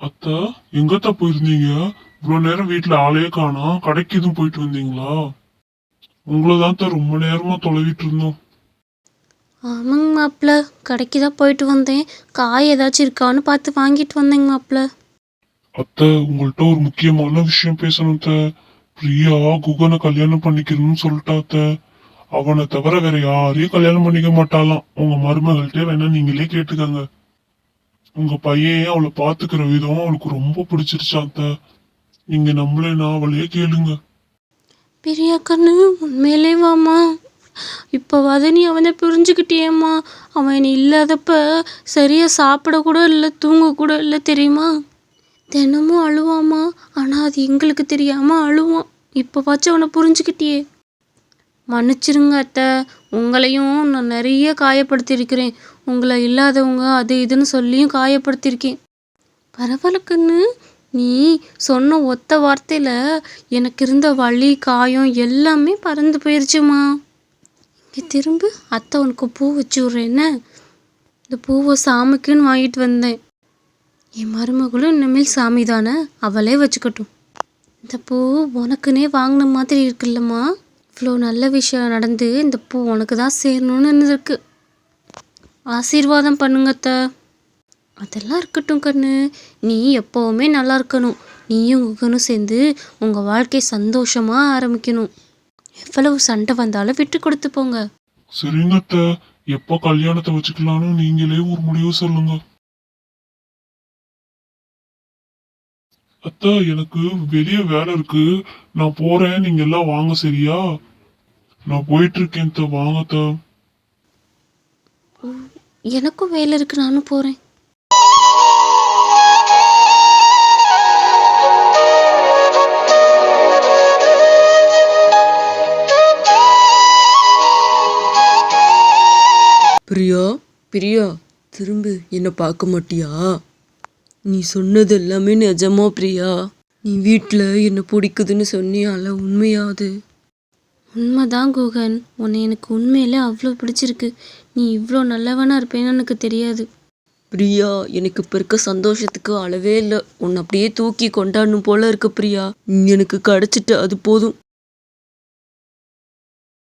அத்தா எங்கத்தா போயிருந்தீங்க? இவ்வளவு நேரம் வீட்ல ஆளே காணோம் கடைக்கு எதுவும் போயிட்டு வந்தீங்களா? உங்களை தான் ரொம்ப நேரமா தொலைவிட்டு இருந்தோம். ஆமாங்க மாப்பிள்ள கடைக்கு தான் போயிட்டு வந்தேன். காய் ஏதாச்சும் இருக்கான்னு பார்த்து வாங்கிட்டு வந்தேங்க மாப்பிள்ள. அத்தை உங்கள்கிட்ட ஒரு முக்கியமான விஷயம் பேசணும் அத்தை. பிரியா குகனை கல்யாணம் பண்ணிக்கணும்னு சொல்லிட்டா அத்தை. அவனை தவிர வேற யாரையும் கல்யாணம் பண்ணிக்க மாட்டாளாம். உங்க மருமகள்கிட்ட வேணா நீங்களே கேட்டுக்கங்க. உங்க பையன் அவளை பாத்துக்கிற விதம் அவளுக்கு ரொம்ப பிடிச்சிருச்சா அத்த. நீங்க நான் அவளையே கேளுங்க. பெரிய கண்ணு உண்மையிலே வாம்மா. இப்போவாது நீ அவனை புரிஞ்சுக்கிட்டியேம்மா. அவன் நீ இல்லாதப்ப சரியாக சாப்பிட கூட இல்லை தூங்க கூட இல்லை தெரியுமா? தினமும் அழுவாம்மா. ஆனால் அது எங்களுக்கு தெரியாமல் அழுவான். இப்போவாச்சும் அவனை புரிஞ்சுக்கிட்டியே. மன்னிச்சிருங்க அத்தை. உங்களையும் நான் நிறைய காயப்படுத்தியிருக்கிறேன். உங்களை இல்லாதவங்க அது இதுன்னு சொல்லியும் காயப்படுத்தியிருக்கேன். பரவாயில்ல கண்ணு நீ சொன்ன ஒத்த வார்த்தையில் எனக்கு இருந்த வலி காயம் எல்லாமே பறந்து போயிருச்சுமா? இங்கே திரும்ப அத்தை உனக்கு பூ வச்சு விட்றேன். இந்த பூவை சாமிக்குன்னு வாங்கிட்டு வந்தேன். என் மருமகளும் இனிமேல் சாமி தானே அவளே வச்சுக்கட்டும். இந்த பூ உனக்குன்னே வாங்கின மாதிரி இருக்குல்லம்மா. இவ்வளோ நல்ல விஷயம் நடந்து இந்த பூ உனக்கு தான் சேரணும்னு இருக்கு ஆசீர்வாதம் பண்ணுங்கத்த அதெல்லாம் இருக்கட்டும் கண்ணு. நீ எப்போவுமே நல்லா இருக்கணும். நீயும் குகனும் சேர்ந்து உங்கள் வாழ்க்கை சந்தோஷமாக ஆரம்பிக்கணும். எவ்வளவு சண்டை வந்தாலும் விட்டு கொடுத்து போங்க. சரிங்கத்த எப்போ கல்யாணத்தை வச்சுக்கலாம்னு நீங்களே ஒரு முடிவு சொல்லுங்க. அத்தா எனக்கு வெளிய வேலை இருக்கு. நான் போறேன். நீங்க எல்லாம் வாங்க சரியா? நான் போயிட்டு இருக்கேன் அத்தை, வாங்க அத்தை. எனக்கும் வேலை இருக்கு. நானும் போகிறேன் பிரியா பிரியா திரும்ப. என்னை பார்க்க மாட்டியா? நீ சொன்னது எல்லாமே நிஜமா பிரியா? நீ வீட்டில் என்னை பிடிக்குதுன்னு சொன்னியால உண்மையாது? உண்மைதான் குகன். உன்னை எனக்கு உண்மையிலே அவ்வளோ பிடிச்சிருக்கு. நீ இவ்வளோ நல்லவனாக இருப்பேன்னு எனக்கு தெரியாது. பிரியா எனக்கு இப்போ இருக்க சந்தோஷத்துக்கு அளவே இல்லை. உன்னை அப்படியே தூக்கி கொண்டாடணும் போல இருக்கு பிரியா. நீ எனக்கு கிடச்சிட்ட அது போதும்.